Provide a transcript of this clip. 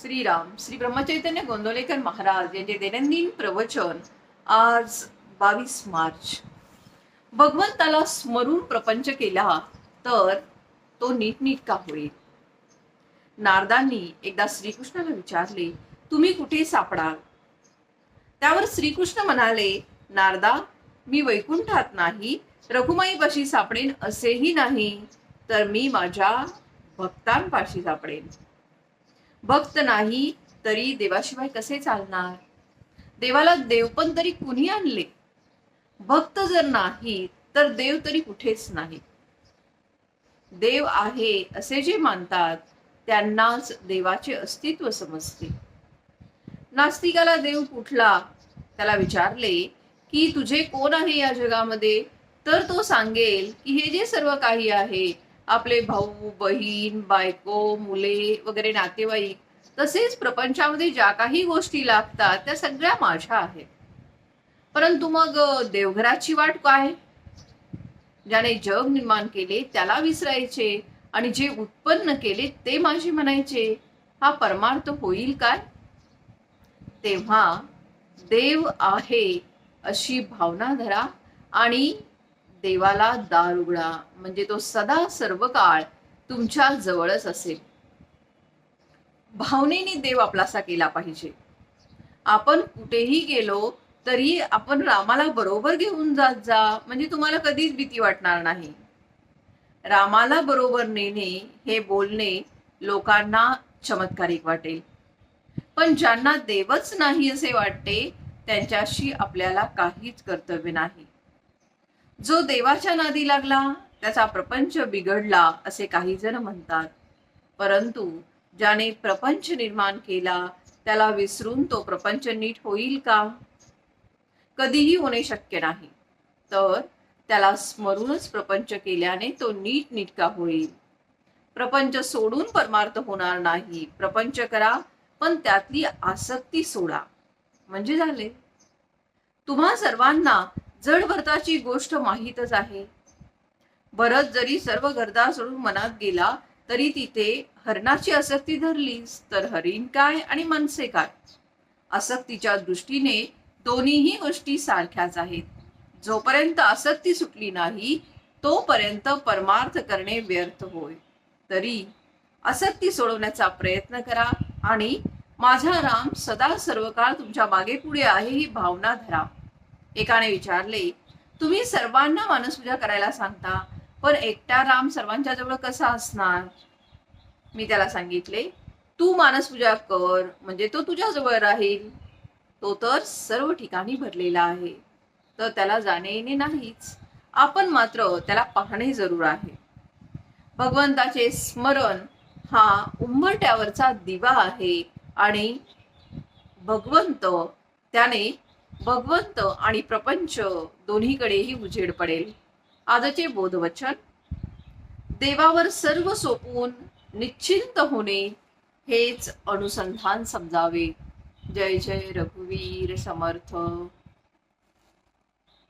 श्रीराम श्री ब्रह्मचैतन्य गोंदवलेकर महाराज यांचे दैनंदिन प्रवचन आज बावीस मार्च. भगवंताला स्मरून प्रपंच केला तर तो नीटनीटका होईल. नारदांनी एकदा श्रीकृष्णाला विचारले तुम्ही कुठे सापडाल? त्यावर श्रीकृष्ण म्हणाले नारदा मी वैकुंठात नाही रघुमाईपाशी सापडेन असेही नाही तर मी माझ्या भक्तांपाशी सापडेन. भक्त नाही तरी देवाशिवाय कसे चालणार? देवाला देव पण तरी कुणी आणले? भक्त जर नाही तर देव तरी कुठेच नाही. देव आहे असे जे मानतात त्यांनाच देवाचे अस्तित्व समजते. नास्तिकाला देव कुठला? त्याला विचारले की तुझे कोण आहे या जगामध्ये? तर तो सांगेल की हे जे सर्व काही आहे आपले भाऊ बहीण बायको मुले वगैरे नातेवाईक तसेच प्रपंचामध्ये ज्या काही गोष्टी लागतात त्या सगळ्या माझ्या आहेत. परंतु मग देवघराची वाट काय? ज्याने जग निर्माण केले त्याला विसरायचे आणि जे उत्पन्न केले ते माझे म्हणायचे हा परमार्थ होईल काय? तेव्हा देव आहे अशी भावना धरा आणि देवाला दार उघडा म्हणजे तो सदा सर्व काळ तुमच्या जवळच असेल. भावनेने देव आपलासा केला पाहिजे. आपण कुठेही गेलो तरी आपण रामाला बरोबर घेऊन जात जा म्हणजे तुम्हाला कधीच भीती वाटणार नाही. रामाला बरोबर नेणे हे बोलणे लोकांना चमत्कारिक वाटेल. पण ज्यांना देवच नाही असे वाटते त्यांच्याशी आपल्याला काहीच कर्तव्य नाही. जो देवाच्या नादी लागला त्याचा प्रपंच बिघडला असे काही जण म्हणतात. परंतु ज्याने प्रपंच निर्माण केला त्याला विसरून तो प्रपंच नीट होईल का? कधीही होणे शक्य नाही. तर त्याला स्मरूनच प्रपंच केल्याने तो नीट नीटका होईल. प्रपंच सोडून परमार्थ होणार नाही. प्रपंच करा पण त्यातली आसक्ती सोडा. म्हणजे झाले. तुम्हा सर्वांना जड भरताची गोष्ट माहीतच आहे. भरत जरी सर्व गर्दा सोडून मनात गेला तरी तिथे हरणाची आसक्ती धरलीस तर हरिण काय आणि मनसे काय? आसक्तीच्या दृष्टीने दोन्हीही गोष्टी सारख्याच आहेत. जोपर्यंत आसक्ती सुटली नाही तोपर्यंत परमार्थ करणे व्यर्थ होय. तरी आसक्ती सोडवण्याचा प्रयत्न करा आणि माझा राम सदा सर्व काळ तुमच्या मागे पुढे आहे ही भावना धरा. एकाने विचारले तुम्ही सर्वांना मानसपूजा करायला सांगता पण एकटा राम सर्वांच्या जवळ कसा असणार? मी त्याला सांगितले तू मानसपूजा कर म्हणजे तो तुझ्या जवळ राहील. तो तर सर्व ठिकाणी भरलेला आहे. तर त्याला जाणे येणे नाहीच. आपण मात्र त्याला पाहणे जरूर आहे. भगवंताचे स्मरण हा उंबरट्यावरचा दिवा आहे आणि भगवंत त्याने भगवंत आणि प्रपंच दोन्हीकडेही उजेड पडेल. आजचे बोधवचन. देवावर सर्व सोपून निश्चिंत होणे हेच अनुसंधान समजावे. जय जय रघुवीर समर्थ.